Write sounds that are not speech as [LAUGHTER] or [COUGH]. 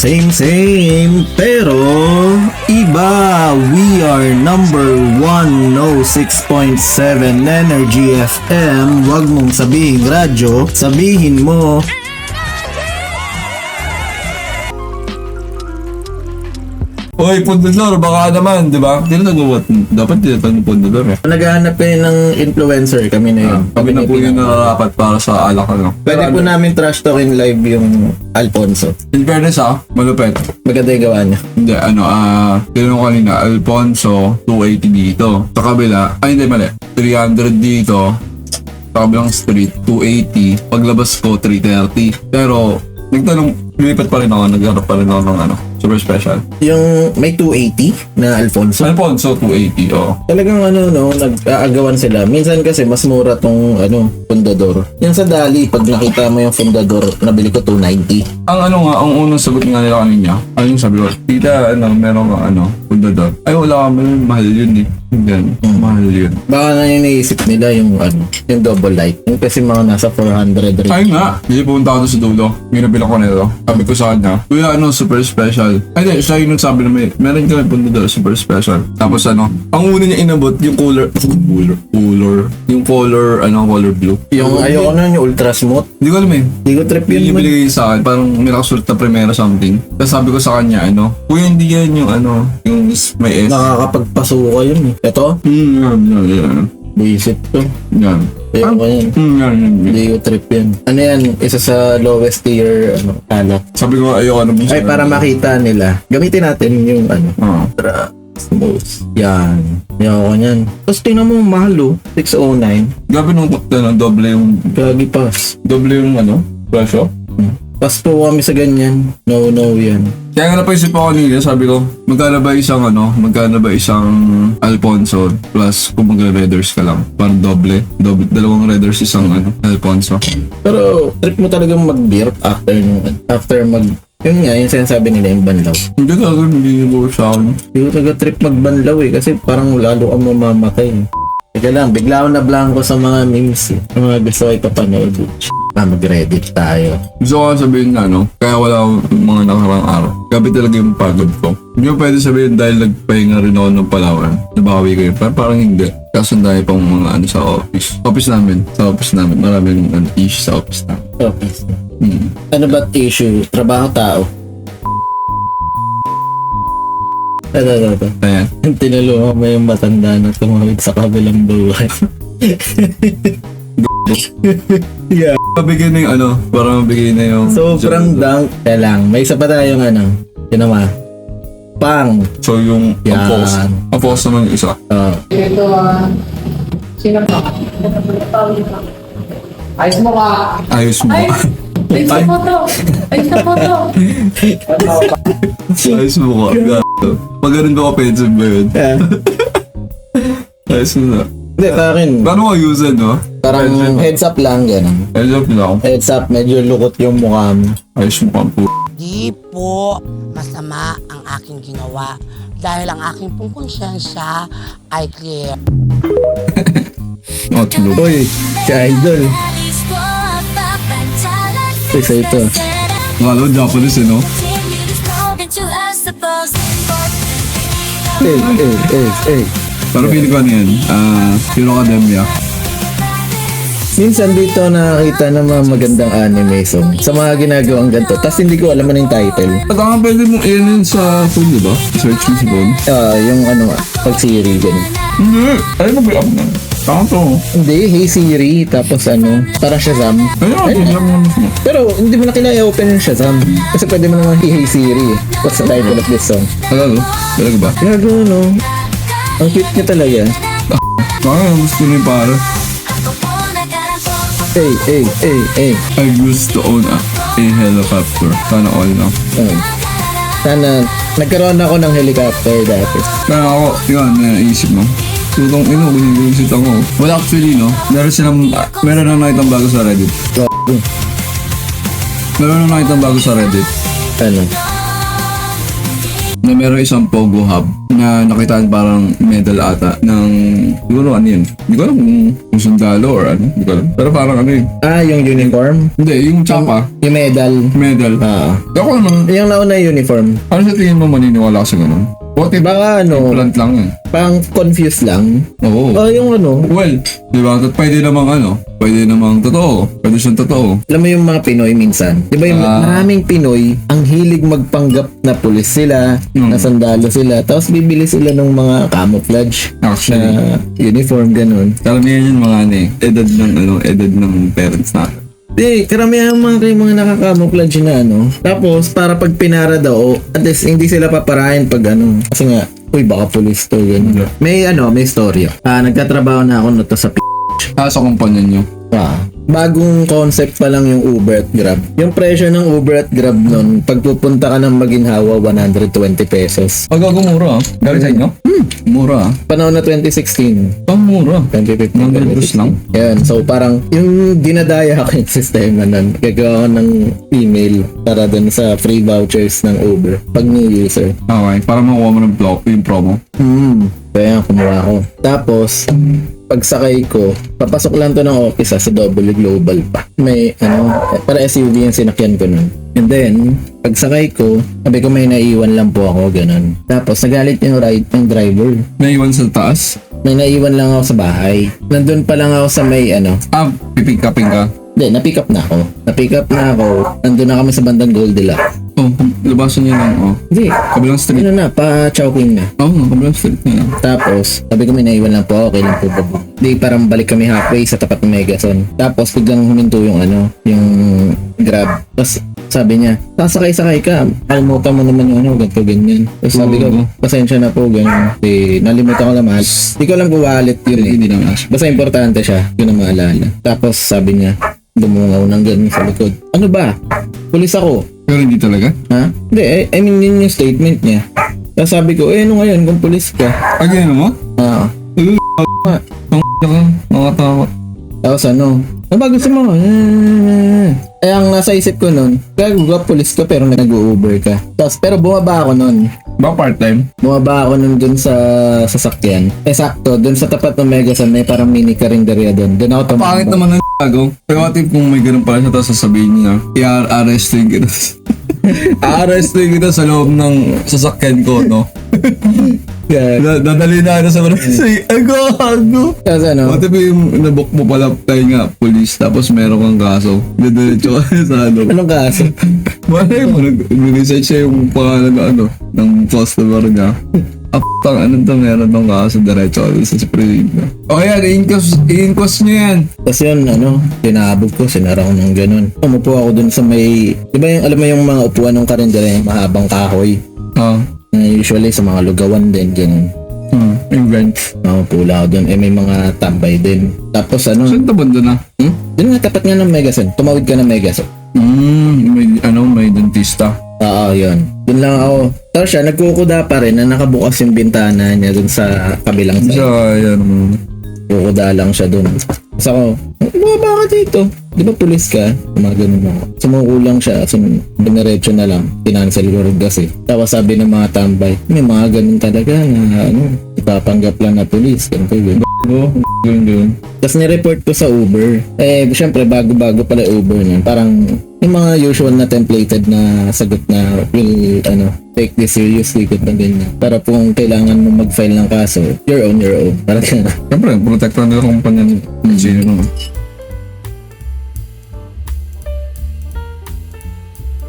Same same pero iba. We are number 106.7 Energy FM wag mong sabihin radyo. Sabihin mo Hoy, Pundador, baka naman, di ba? Hindi na nagawa. Dapat tinatag ng Pundador eh. naghahanap kayo ng influencer kami na yun Kami na po yung nararapat para sa alak ano. pwede po namin trash talking live yung Alfonso In fairness ah, malupet. maganda yung gawa niya Hindi, ano, ah, tinanong kanina, Alfonso, 280 dito. Sa kabila, ay hindi, mali. 300 dito. Sa kabilang street, 280. Paglabas ko, 330. Pero, nagtanong, lumipat pa rin ako, nagharap pa rin ako ng ano, super special. yung may 280 na Alfonso Alfonso, 280, oh. Talagang ano no, nag-aagawan sila. Minsan kasi mas mura tong ano, fundador. Yung sa Dali, pag nakita mo yung fundador, nabili ko 290. Ang ano nga, ang unang sagot nga nila kanina, ano yung sabi ko, tita, ano, meron kang ano, pundador. Ay, wala kami, mahal yun eh. Yan, mahal yun. Baka na yung naisip nila yung ano, yung double light. Yung kasi mga nasa 400 rin. Ay nga, hindi pumunta ako doon sa dulo. Ginabila ko nito. Sabi ko sa kanya, Kuya, ano, super special. Ay, di, siya yung nagsabi na may, meron kami punta doon, super special. Tapos ano, ang una niya inabot, yung color, color, color, yung color, ano, color blue. Yung ayoko na yung ultra smooth. Hindi ko alam eh. Hindi ko trip Yun yun. yung binigay sa akin, parang nakasulat na primera something. Tapos sabi ko sa kanya, ano, Kuya, hindi yan yung ano, yung may S. Nakakapagpasuko yun eh. Ito, Hmm, yan, yan, yan. buisit to. Yan. Ayoko yan. Hmm, yan, yan, yan. Hindi ko trip yan. Ano yan? Isa sa lowest tier, ano, alak. Sabi ko, ayoko na Ay, para makita nila. Gamitin natin yung ano, Oo. ultra smooth. Yan. Ayoko niyan. Tapos tingnan mo, mahal oh. 609. Gabi nung ano, doble yung, Gagi pass. doble yung ano, presyo. Pass po kami sa ganyan. No, no yan. Kaya nga napaisip ako kanina, sabi ko, magkano ba isang ano, magkano ba isang Alfonso plus kung mag-readers ka lang, parang doble, doble, dalawang readers isang ano, Alfonso. Pero trip mo talagang mag-beer after nung, after mag, yun nga, yung sinasabi nila yung banlaw. Hindi ka hindi ko sa akin. Hindi ko talaga trip magbanlaw eh, kasi parang lalo kang mamamatay. eh. Teka lang, bigla ako na blanco sa mga memes eh. Yung mga gusto ko ipapanood. Ah, mag-reddit tayo. Gusto ko nga sabihin na ano, kaya wala akong mga nakarang araw. Gabi talaga yung pagod ko. Hindi ko pwede sabihin dahil nagpahinga rin ako ng Palawan. Nabawi ko yun. Parang, parang hindi. Kaso dami pang mga ano sa office. Office namin. Sa office namin. Maraming ano, issue sa office namin. Okay. Hmm. Ano ba issue? Trabaho tao? Ito, ito, ito. Ayan. [LAUGHS] Tinulungan mo yung matanda na tumawid sa kabilang buhay. [LAUGHS] yeah. Mabigay na yung ano, parang mabigay na yung... Sobrang dunk. Kaya lang, may isa pa tayong ano. Ginawa. Pang. So yung Yan. ang post. Ang post naman yung isa. Uh, Ito, ah, sino ka? Ayos mo ka. Ayos mo. Ay! Ayos na photo! Ayos na photo! [LAUGHS] Ayos mo ka. Gato. Pag ganun ba offensive ba yun? yeah. [LAUGHS] Ayos mo na. Hindi, sa akin. Paano ko use no? Parang heads up lang, ganun. Ayos up lang. Heads up, medyo lukot yung mukha mo. Ayos mo po. Di po masama ang aking ginawa dahil ang aking pong konsyensya ay clear. Oh, tulog. Uy, si Idol. Uy, sa ito. Ko Japanese eh, no? Eh, eh, eh, eh. Pero feeling ko ano yan. Ah, Hero Academia. Minsan dito nakakita ng mga magandang anime song sa mga ginagawang ganito. Tapos hindi ko alam ano yung title. At ang pwede mong i-ano yun sa phone, di ba? Search mo sa phone. Ah, yung ano, pag Siri, ganun. Hindi. Ay, mag up na. Tama to. Hindi, Hey Siri, tapos ano, para Shazam. Ayun, Ayun. mo naman. Pero hindi mo na kailangan i-open yung Shazam. Kasi pwede mo naman Hey Siri. eh. What's the title of this song? Hello? Talaga ba? Gago, no? Ang cute niya talaga. Baka gusto niyo para. Hey, hey, hey, hey. I used to own a, a helicopter. Sana all na. Oh. Sana, nagkaroon ako ng helicopter dati. Kaya ako, yun, naisip mo. Tutong ino, ginigisit ako. Well, actually, no? Meron silang, meron na nakitang bago sa Reddit. Meron na nakitang bago sa Reddit. Ano? Na meron isang Pogo Hub na nakitaan parang medal ata ng, siguro ano yun, hindi ko alam kung, kung sundalo or ano, hindi ko alam. Pero parang ano yun, Ah, yung uniform? hindi, yung tsapa, Yung medal? medal. Ah. Ako naman, yung nauna uniform. ano sa tingin mo maniniwala ka sa ganun? If Baka ano, implant lang yun? pang confused lang. Oo. Oh, yung ano, Well, di ba? At pwede namang ano, pwede namang totoo. Pwede siyang totoo. alam mo yung mga Pinoy minsan. Di ba yung Ah. maraming Pinoy, ang hilig magpanggap na pulis sila, Hmm. na sandalo sila, tapos bibili sila ng mga camouflage Actually, na uniform, ganun. karamihan yung mga ano eh, edad ng ano, edad ng parents natin. Di, karamihan mga kayo mga nakakamouflage na ano. Tapos, para pag pinara daw, at least hindi sila paparahin pag ano. Kasi nga, uy, baka pulis to, ganun. May ano, may storya. Ah, nagtatrabaho na ako na to sa p***. Ah, sa kumpanya nyo. Ah, bagong concept pa lang yung Uber at Grab. Yung presyo ng Uber at Grab nun, pag pupunta ka ng Maginhawa, 120 pesos. Pag ako mura ah. Galing sa inyo? Hmm. Mura ah. Panahon na 2016, Ang mura. 2015. 100 plus lang? Yan, so parang yung dinadaya ko yung sistema nun, gagawa ko ng email para dun sa free vouchers ng Uber pag new user. Okay, para makuha mo ng block, yung promo. Hmm, kaya kumuha ko. Tapos, pagsakay ko, papasok lang to ng office ah, sa W Global pa. May ano, para SUV yung sinakyan ko nun. And then, pagsakay ko, sabi ko may naiwan lang po ako, ganun. Tapos, nagalit yung ride ng driver. Naiwan sa taas. May naiwan lang ako sa bahay. Nandun pa lang ako sa may ano, Ah, pipick upin ka. Hindi, na-pick up na ako. Na-pick up na ako. Nandun na kami sa bandang Goldilocks. Oh, labasan niya lang. Oh. Hindi, Kabilang street. ano na, pa-chowking na. Oh, kabilang street na lang. Tapos, sabi ko may naiwan lang po ako, kailan po ba? Di, parang balik kami halfway sa tapat ng Megason. Tapos, biglang huminto yung ano, yung grab. Tapos, sabi niya, sasakay-sakay ka. Kalimutan mo naman yung ano, ganito, ganyan. Tapos sabi ko, Oo. pasensya na po, ganyan. Di, nalimutan ko lang mahal. Di ko alam kung wallet yun eh. Hindi na nga. Basta importante siya, yun ang maalala. Tapos, sabi niya, dumungaw ng ganun sa likod. Ano ba? Pulis ako. Pero hindi talaga. Ha? Hindi, I, I mean, yun yung statement niya. Tapos sabi ko, eh, ano ngayon kung pulis ka? Ah, ganyan mo? Ah. [LAUGHS] Ang ka, nakatawa. Tapos ano, ano ba gusto mo? Eh, eh, ang nasa isip ko nun, kaya gagawa pulis ka pero nag-Uber ka. Tapos, pero bumaba ako nun. Ba part-time? Bumaba ako nun dun sa sasakyan. Eh, sakto, dun sa tapat ng Megasan, may parang mini karinderya dun. Dun ako tumakbo. Pangit naman ng gago. Pero what if kung may ganun pala siya tapos sasabihin niya, i-arrestin kita. [LAUGHS] Arrestin kita sa loob ng sasakyan ko, no? [LAUGHS] Yeah. Da- Dadali na ako sa barangay. Ay, gago! Tapos ano, What if yung nabook mo pala tayo nga, police, tapos meron kang kaso. Didiretso ka sa ano. anong kaso? [LAUGHS] Malay mo, nag- nag-research siya yung pangalan ng ano, ng customer niya. Aptang anong to meron ng kaso, diretso ka sa Supreme. O yan, i-inquest, i-inquest nyo yan. Tapos yun, ano, pinabog ko, sinara ko ng ganun. Umupo ako dun sa may, di ba yung, alam mo yung mga upuan ng karinderya, yung mahabang kahoy. Ah, Na usually sa mga lugawan din, ganun. hmm, yung bench. Nakaupo lang ako dun. Eh, may mga tambay din. Tapos ano, Saan to banda na? hmm? Dun nga, tapat nga ng Megason. Tumawid ka ng Megason. Hmm, may, ano, may dentista. Oo, yun. Dun lang ako. Tapos siya, nagkukuda pa rin na nakabukas yung bintana niya dun sa kabilang side. yan, um, Kukuda lang siya dun. Tapos ako, bumaba ka dito. Di ba pulis ka? Mga ganun ako. Sumuko lang siya. Sum dumiretso na lang. Kinancel ko rin kasi. Tapos sabi ng mga tambay, may mga ganun talaga na ano, ipapanggap lang na pulis. Ganito yun. Oh, yun, yun. Tapos nireport ko sa Uber. Eh, syempre, bago-bago pala Uber nun. Parang yung mga usual na templated na sagot na will, ano, take this seriously, good na ganyan. Para kung kailangan mo mag-file ng kaso, you're on your own. Parang gano'n. Siyempre, protektan nila kumpanya niya. Sino naman.